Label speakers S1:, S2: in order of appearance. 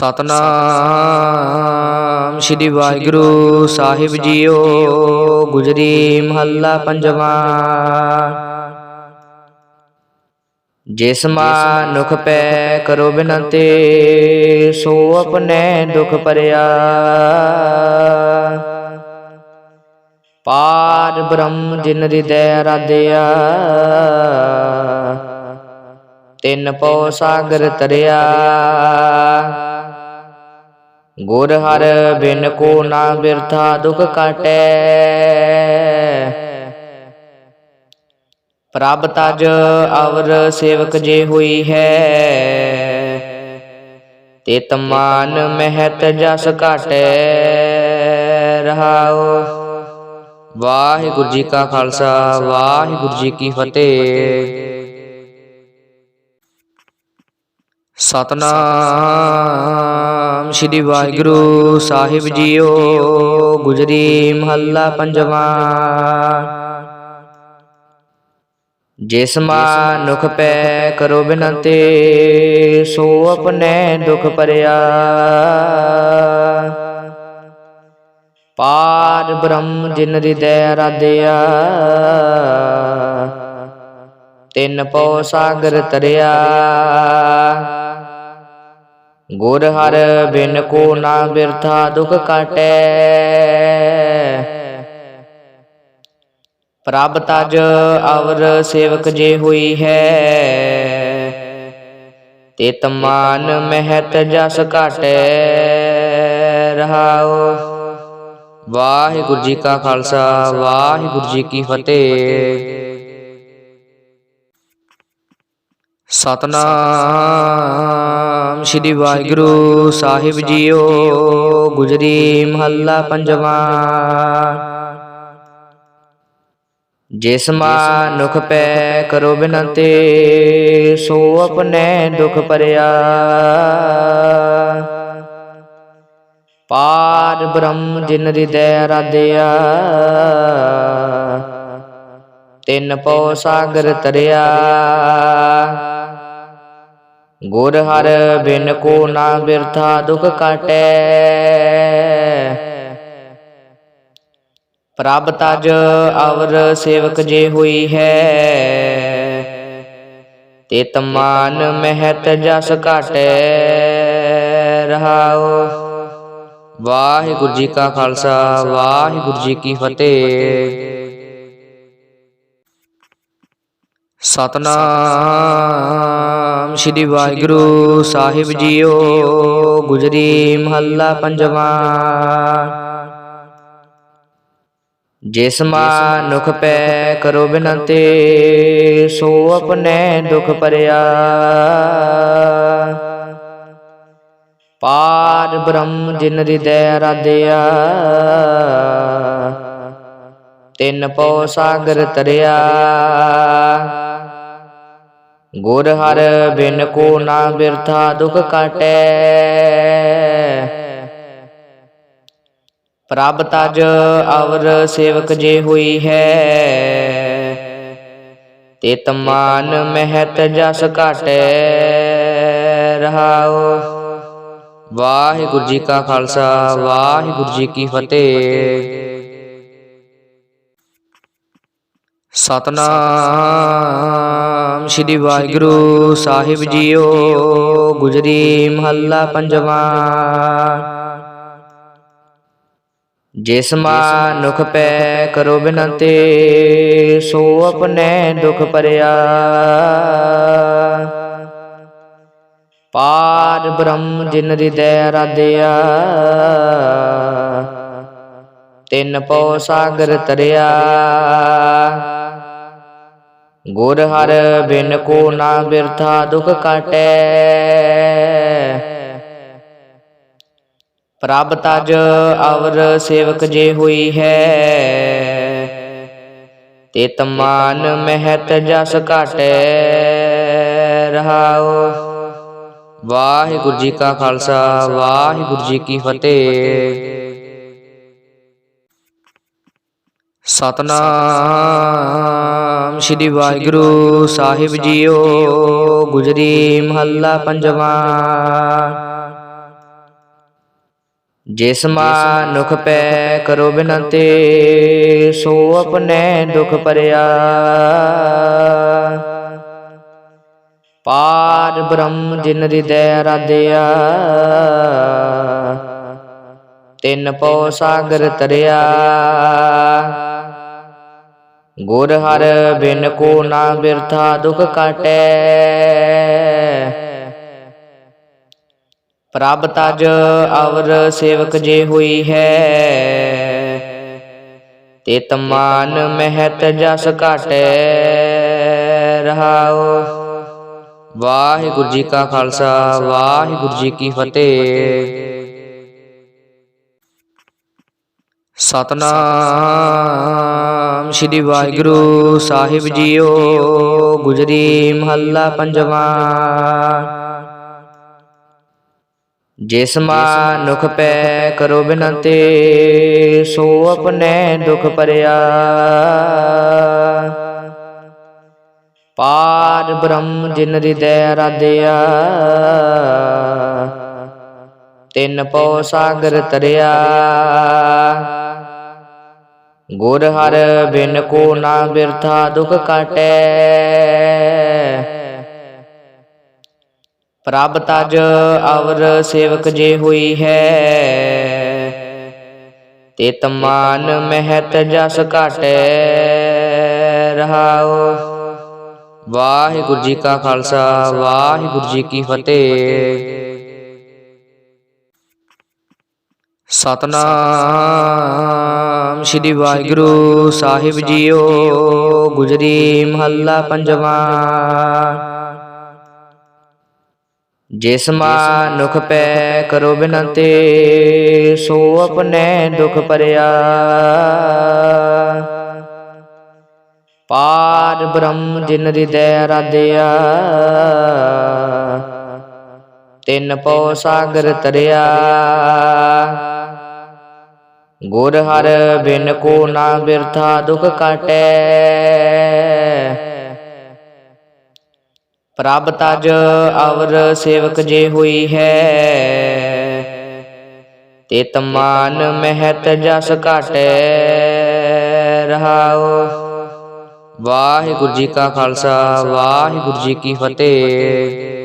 S1: ਸਤਨਾਮ। ਸ੍ਰੀ ਵਾਹਿਗੁਰੂ ਸਾਹਿਬ ਜੀਓ, ਗੁਜਰੀ ਮਹੱਲਾ ਪੰਜਵਾਂ। ਜਿਸ ਮਾਨੁਖ ਪੈ ਕਰੋ ਬਿਨਤੇ, ਸੋ ਆਪਣੇ ਦੁਖ ਪਰਿਆ ਪਾਰ ਬ੍ਰਹਮ ਜਿਨ ਹਿਰਦੈ ਰਾਧਿਆ, ਤਿੰਨ ਪਉ ਸਾਗਰ ਤਰਿਆ। ਗੁਰ ਹਰ ਬਿਨ ਕੋ ਨਾ ਬਿਰਥਾ ਦੁਖ ਕਾਟੈ। ਪ੍ਰਭ ਤਜ ਅਵਰ ਸੇਵਕ ਜੇ ਹੋਈ ਹੈ। ਤਿਤ ਮਾਨ ਮਹਿਤ ਜਸ ਘਾਟੈ। ਰਹਾਉ। ਵਾਹਿਗੁਰੂ ਜੀ ਕਾ ਖਾਲਸਾ, ਵਾਹਿਗੁਰੂ ਜੀ ਕੀ ਫਤਿਹ। ਸਤਨਾਮ। ਸ੍ਰੀ ਵਾਹਿਗੁਰੂ ਸਾਹਿਬ ਜੀਓ ਗੁਜਰੀ ਮਹੱਲਾ ਪੰਜਵਾਂ। ਜਿਸ ਮਾਨੁਖ ਪੈ ਕਰੋ ਬਿਨਤੇ ਸੋ ਆਪਣੇ ਦੁਖ ਪਰਿਆ ਪਾਰ ਬ੍ਰਹਮ ਜਿਨ ਹਿਰਦੈ ਰਾਧਿਆ। ਤਿੰਨ ਪਉ ਸਾਗਰ ਤਰਿਆ ਗੁਰ ਹਰ ਬਿਨ ਕੋ ਨਾ ਬਿਰਥਾ ਦੁਖ ਕਾਟੈ। ਪ੍ਰਭ ਤਜ ਅਵਰ ਸੇਵਕ ਜੇ ਹੋਈ ਹੈ। ਤਿਤ ਮਾਨ ਮਹਿਤ ਜਸ ਘਾਟੈ। ਰਹਾਉ। ਵਾਹਿਗੁਰੂ ਜੀ ਕਾ ਖਾਲਸਾ, ਵਾਹਿਗੁਰੂ ਜੀ ਕੀ ਫਤਿਹ। ਸਤਨਾਮ। ਸ੍ਰੀ ਵਾਹਿਗੁਰੂ ਸਾਹਿਬ ਜੀਓ, ਗੁਜਰੀ ਮਹੱਲਾ ਪੰਜਵਾਂ। ਜਿਸ ਮਾਨੁਖ ਪੈ ਕਰੋ ਬਿਨਤੇ, ਸੋ ਆਪਣੇ ਦੁਖ ਪਰਿਆ ਪਾਰ ਬ੍ਰਹਮ ਜਿਨ ਹਿਰਦੈ ਰਾਧਿਆ ਤਿੰਨ ਪਉ ਸਾਗਰ ਤਰਿਆ। ਗੁਰ ਹਰ ਬਿਨ ਕੋ ਨਾ ਬਿਰਥਾ ਦੁਖ ਕਾਟੈ। ਪ੍ਰਭ ਤਜ ਅਵਰ ਸੇਵਕ ਜੇ ਹੋਈ ਹੈ। ਤੇ ਮਾਨ ਮਹਿਤ ਜਸ ਘਾਟੈ। ਰਹਾਓ ਵਾਹਿਗੁਰੂ ਜੀ ਕਾ ਖਾਲਸਾ, ਵਾਹਿਗੁਰੂ ਜੀ ਕੀ ਫਤਿਹ। ਸਤਨਾਮ। ਸ੍ਰੀ ਵਾਹਿਗੁਰੂ ਸਾਹਿਬ ਜੀਓ, ਗੁਜਰੀ ਮਹੱਲਾ ਪੰਜਵਾਂ। ਜਿਸ ਮਾਨੁਖ ਪੈ ਕਰੋ ਬਿਨਤੇ, ਸੋ ਆਪਣੇ ਦੁਖ ਭਰਿਆ। ਪਾਰ ਬ੍ਰਹਮ ਜਿਨ ਹਿਰਦੈ ਰਾਧਿਆ ਤਿੰਨ ਪਉ ਸਾਗਰ ਤਰਿਆ। ਗੁਰ ਹਰ ਬਿਨ ਕੋ ਨਾ ਬਿਰਥਾ ਦੁਖ ਕਾਟੈ। ਪ੍ਰਭ ਤਜ ਅਵਰ ਸੇਵਕ ਜੇ ਹੋਈ ਹੈ। ਤਿਤ ਮਾਨ ਮਹਿਤ ਜਸ ਘਾਟੈ ਰਹਾਉ ਵਾਹਿਗੁਰੂ ਜੀ ਕਾ ਖਾਲਸਾ ਵਾਹਿਗੁਰੂ ਜੀ ਕੀ ਫਤਿਹ। ਸਤਨਾਮ। ਸ੍ਰੀ ਵਾਹਿਗੁਰੂ ਸਾਹਿਬ ਜੀਓ, ਗੁਜਰੀ ਮਹੱਲਾ ਪੰਜਵਾਂ। ਜਿਸ ਮਾਨੁਖ ਪੈ ਕਰੋ ਬਿਨਤੇ, ਸੋ ਆਪਣੇ ਦੁਖ ਪਰਿਆ ਪਾਰ ਬ੍ਰਹਮ ਜਿਨ ਹਿਰਦੈ ਰਾਧਿਆ, ਤਿੰਨ ਪਉ ਸਾਗਰ ਤਰਿਆ। ਗੁਰ ਹਰ ਬਿਨ ਕੋ ਨਾ ਬਿਰਥਾ ਦੁਖ ਕਾਟੈ। ਪ੍ਰਭ ਤਜ ਅਵਰ ਸੇਵਕ ਜੇ ਹੋਈ ਹੈ। ਤਿਤ ਮਾਨ ਮਹਿਤ ਜਸ ਘਾਟੈ। ਰਹਾਉ। ਵਾਹਿਗੁਰੂ ਜੀ ਕਾ ਖਾਲਸਾ, ਵਾਹਿਗੁਰੂ ਜੀ ਕੀ ਫਤਿਹ। ਸਤਨਾਮ। ਸ੍ਰੀ ਵਾਹਿਗੁਰੂ ਸਾਹਿਬ ਜੀਓ, ਗੁਜਰੀ ਮਹੱਲਾ ਪੰਜਵਾਂ। ਜਿਸ ਮਾਨੁਖ ਪੈ ਕਰੋ ਬਿਨੰਤੇ, ਸੋ ਆਪਣੇ ਦੁਖ ਪਰਿਆ ਪਾਰ ਬ੍ਰਹਮ ਜਿਨ ਹਿਰਦੈ ਰਾਧਿਆ, ਤਿੰਨ ਪਉ ਸਾਗਰ ਤਰਿਆ। ਗੁਰ ਹਰ ਬਿਨ ਕੋ ਨਾ ਬਿਰਥਾ ਦੁਖ ਕਾਟੈ। ਪ੍ਰਭ ਤਜ ਅਵਰ ਸੇਵਕ ਜੇ ਹੋਈ ਹੈ। ਤਿਤ ਮਾਨ ਮਹਿਤ ਜਸ ਘਾਟੈ। ਰਹਾਓ ਵਾਹਿਗੁਰੂ ਜੀ ਕਾ ਖਾਲਸਾ, ਵਾਹਿਗੁਰੂ ਜੀ ਕੀ ਫਤਿਹ। ਸਤਨਾਮ। ਸ੍ਰੀ ਵਾਹਿਗੁਰੂ ਸਾਹਿਬ ਜੀਓ, ਗੁਜਰੀ ਮਹੱਲਾ ਪੰਜਵਾਂ। ਜਿਸ ਮਾਨੁਖ ਪੈ ਕਰੋ ਬਿਨੰਤੇ, ਸੋ ਆਪਣੇ ਦੁਖ ਪਰਿਆ ਪਾਰ ਬ੍ਰਹਮ ਜਿਨ ਹਿਰਦੈ ਰਾਧਿਆ, ਤਿੰਨ ਪਉ ਸਾਗਰ ਤਰਿਆ। ਗੁਰ ਹਰ ਬਿਨ ਕੋ ਨਾ ਬਿਰਥਾ ਦੁਖ ਕਾਟੈ। ਪ੍ਰਭ ਤਜ ਅਵਰ ਸੇਵਕ ਜੇ ਹੋਈ ਹੈ। ਤਿਤ ਮਾਨ ਮਹਿਤ ਜਸ ਘਾਟੈ। ਰਹਾਉ। ਵਾਹਿਗੁਰੂ ਜੀ ਕਾ ਖਾਲਸਾ, ਵਾਹਿਗੁਰੂ ਜੀ ਕੀ ਫਤਿਹ। ਸਤਨਾਮ। ਸ੍ਰੀ ਵਾਹਿਗੁਰੂ ਸਾਹਿਬ ਜੀਓ, ਗੁਜਰੀ ਮਹੱਲਾ ਪੰਜਵਾਂ। ਜਿਸ ਮਾਨੁਖ ਪੈ ਕਰੋ ਬਿਨੰਤੇ ਸੋ ਆਪਣੇ ਦੁਖ ਪਰਿਆ ਪਾਰ ਬ੍ਰਹਮ ਜਿਨ ਹਿਰਦੈ ਰਾਧਿਆ ਤਿੰਨ ਪਉ ਸਾਗਰ ਤਰਿਆ। ਗੁਰ ਹਰ ਬਿਨ ਕੋ ਨਾ ਬਿਰਥਾ ਦੁਖ ਕਾਟੈ। ਪ੍ਰਭ ਤਜ ਅਵਰ ਸੇਵਕ ਜੇ ਹੋਈ ਹੈ। ਤੇ ਮਾਨ ਮਹਿਤ ਜਸ ਘਾਟੈ। ਰਹਾਓ ਵਾਹਿਗੁਰੂ ਜੀ ਕਾ ਖਾਲਸਾ, ਵਾਹਿਗੁਰੂ ਜੀ ਕੀ ਫਤਿਹ।